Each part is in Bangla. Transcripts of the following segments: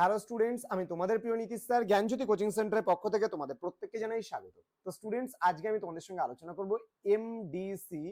হ্যালো স্টুডেন্টস আমি তোমাদের প্রিয় নীতিশ স্যার, জ্ঞানজ্যোতি কোচিং সেন্টারের পক্ষ থেকে তোমাদের প্রত্যেককে জানাই স্বাগত। তো স্টুডেন্টস আজকে আমি তোমাদের সঙ্গে আলোচনা করব MDC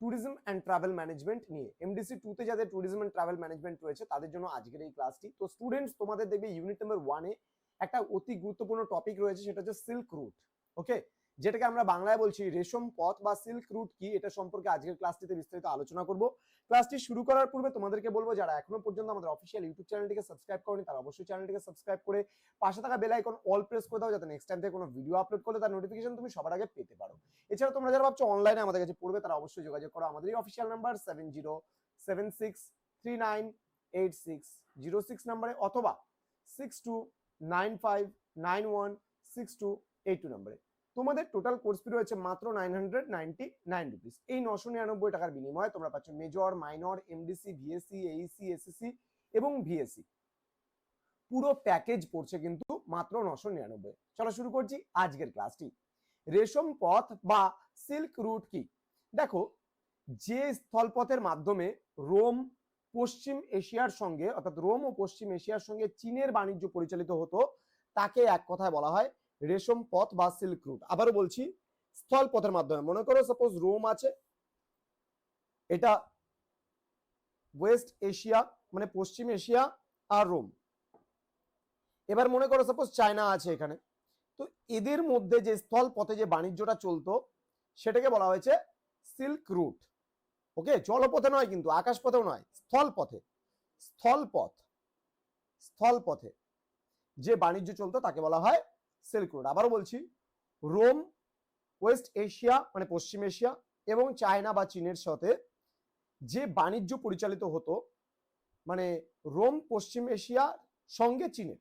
tourism and travel management নিয়ে। এমডিসি টুতে যাদের ট্যুরিজম অ্যান্ড ট্রাভেল ম্যানেজমেন্ট রয়েছে, তাদের জন্য আজকের এই ক্লাসটি তো স্টুডেন্টস তোমাদের দেখবে ইউনিট নাম্বার ওয়ানে একটা অতি গুরুত্বপূর্ণ টপিক রয়েছে, সেটা হচ্ছে সিল্ক রুট ওকে যেটাকে আমরা বাংলায় বলছি রেশম পথ বা সিল্ক রুট কি? এটা সম্পর্কে আজকের ক্লাসটিতে বিস্তারিত আলোচনা করব। ক্লাসটি শুরু করার পূর্বে তোমাদেরকে বলব, যারা এখনও পর্যন্ত আমাদের অফিসিয়াল ইউটিউব চ্যানেলটিকে সাবস্ক্রাইব করেনি, তারা অবশ্যই চ্যানেলটিকে সাবস্ক্রাইব করে পাশে থাকা বেল আইকন অল প্রেস করে দাও, যাতে নেক্সট টাইম থেকে কোনো ভিডিও আপলোড করলে তার নোটিফিকেশন তুমি সবার আগে পেতে পারো। এছাড়া তোমরা যারা ভাবছ অনলাইনে আমাদের কাছে পড়বে, তারা অবশ্যই যোগাযোগ করো। আমাদের official number seven zero seven six three nine eight six zero six নাম্বারে অথবা six two nine five nine one six two eight two নাম্বারে তোমাদের টোটাল কোর্স ফি রয়েছে মাত্র nine hundred ninety nine rupees এই নশো নিরানব্বই টাকার বিনিময়ে তোমরা পাচ্ছ major minor MDC VSC AEC SSC এবং ভিএসসি পুরো প্যাকেজ পড়ছে কিন্তু মাত্র নশো নিরানব্বই। চলো শুরু করছি আজকের ক্লাসটি রেশম পথ বা সিল্ক রুট কি? দেখো, যে স্থলপথের মাধ্যমে রোম, পশ্চিম এশিয়ার সঙ্গে, অর্থাৎ রোম ও পশ্চিম এশিয়ার সঙ্গে চীনের বাণিজ্য পরিচালিত হতো, তাকে এক কথায় বলা হয় রেশম পথ বা সিল্ক রুট আবারও বলছি, স্থল পথের মাধ্যমে। মনে করো সাপোজ রোম আছে, এটা ওয়েস্ট এশিয়া মানে পশ্চিম এশিয়া আর রোম। এবার মনে করো সাপোজ চায়না আছে এখানে। তো এদের মধ্যে যে স্থল পথে যে বাণিজ্যটা চলতো, সেটাকে বলা হয়েছে সিল্ক রুট ওকে? জলপথে নয় কিন্তু আকাশ পথেও নয়, স্থল পথে। স্থল পথ, স্থল পথে যে বাণিজ্য চলতো, তাকে বলা হয় সিল্ক রোড আবারও বলছি, রোম, ওয়েস্ট এশিয়া মানে পশ্চিম এশিয়া এবং চায়না বা চীনের সাথে যে বাণিজ্য পরিচালিত হতো মানে রোম, পশ্চিম এশিয়ার সঙ্গে চীনের।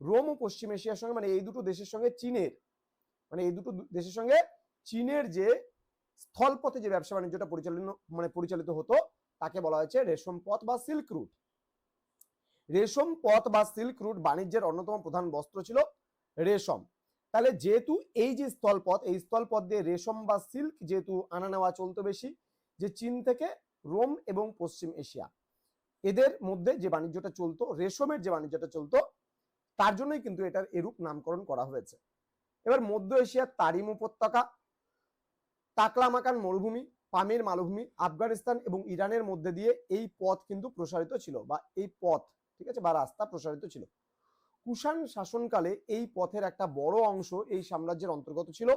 রোম ও পশ্চিম এশিয়ার সঙ্গে মানে এই দুটো দেশের সঙ্গে চীনের মানে এই দুটো দেশের সঙ্গে চীনের যে স্থলপথে যে ব্যবসা বাণিজ্যটা পরিচালন মানে পরিচালিত হতো, তাকে বলা হয়েছে রেশম পথ বা সিল্ক রুট। রেশম পথ বা সিল্ক রুট বাণিজ্যের অন্যতম প্রধান বস্ত্র ছিল রেশম। তাহলে যেহেতু এই যে স্থলপথ, এই স্থলপথ দিয়ে রেশম বা সিল্ক যেহেতু আনা নেওয়া চলতো বেশি, যে চীন থেকে রোম এবং পশ্চিম এশিয়া, এদের মধ্যে যে বাণিজ্যটা চলতো, রেশমের যে বাণিজ্যটা চলতো, তার জন্যই কিন্তু এটার এরূপ নামকরণ করা হয়েছে। এবার মধ্য এশিয়ার তারিম উপত্যকা, তাকলামাকান মরুভূমি, পামের মালভূমি, আফগানিস্তান এবং ইরানের মধ্যে দিয়ে এই পথ কিন্তু প্রসারিত ছিল বা এই পথ, ঠিক আছে, বা রাস্তা প্রসারিত ছিল। কুষাণ শাসনকালে এই পথের একটা বড় অংশ এই সাম্রাজ্যের অন্তর্গত ছিল।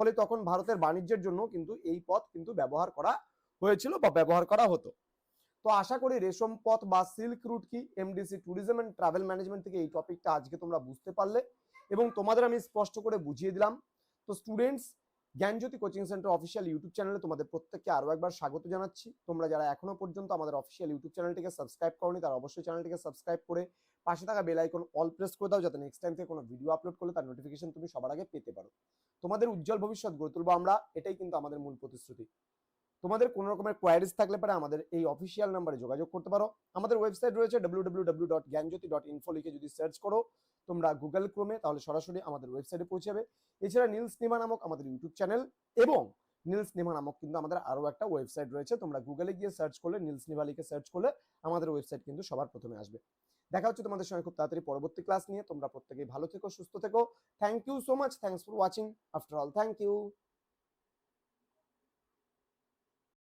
ফলে তখন ভারতের বাণিজ্যের জন্য কিন্তু এই পথ কিন্তু ব্যবহার করা হয়েছিল বা ব্যবহার করা হতো। তো আশা করি রেশম পথ বা সিল্ক রুট কি MDC tourism and travel management থেকে এই টপিকটা আজকে তোমরা বুঝতে পারলে এবং তোমাদের আমি স্পষ্ট করে বুঝিয়ে দিলাম। তো students Gyanjyoti coaching centre official YouTube চ্যানেলে তোমাদের প্রত্যেককে আরও একবার স্বাগত জানাচ্ছি। তোমরা যারা এখনও পর্যন্ত আমাদের অফিসিয়াল ইউটিউব চ্যানেলটিকে সাবস্ক্রাইব করনি, তারা অবশ্যই চ্যানেলটিকে সাবস্ক্রাইব করে পাশে থাকা বেল আইকন অল প্রেস করে দাও, যাতে নেক্সট টাইম থেকে কোনো ভিডিও আপলোড করলে তার নোটিফিকেশন তুমি সবার আগে পেতে পারো। তোমাদের উজ্জ্বল ভবিষ্যৎ গড়ে তুলবো আমরা, এটাই কিন্তু আমাদের মূল প্রতিশ্রুতি। তোমাদের কোনো রকমের কোয়ারিজ থাকলে পরে আমাদের এই অফিসিয়াল নাম্বারে যোগাযোগ করতে পারো। আমাদের ওয়েবসাইট রয়েছে ডাব্লিউ ডট ডট লিখে যদি সার্চ করো, তোমরা গুগল ক্রোমে তাহলে সরাসরি আমাদের ওয়েবসাইটে পৌঁছে যাবে এছাড়া নীলস নিমা নামক আমাদের ইউটিউব চ্যানেল এবং নীলস নিমা নামক কিন্তু আমাদের আরও একটা ওয়েবসাইট রয়েছে। তোমরা গুগলে গিয়ে সার্চ করলে, নীলস নিভা লিখে সার্চ করলে আমাদের ওয়েবসাইট কিন্তু সবার প্রথমে আসবে। দেখা হচ্ছে তোমাদের সঙ্গে খুব তাড়াতাড়ি পরবর্তী ক্লাস নিয়ে। তোমরা প্রত্যেকেই ভালো থেকো, সুস্থ থেকো। Thank you so much thanks for watching after all thank you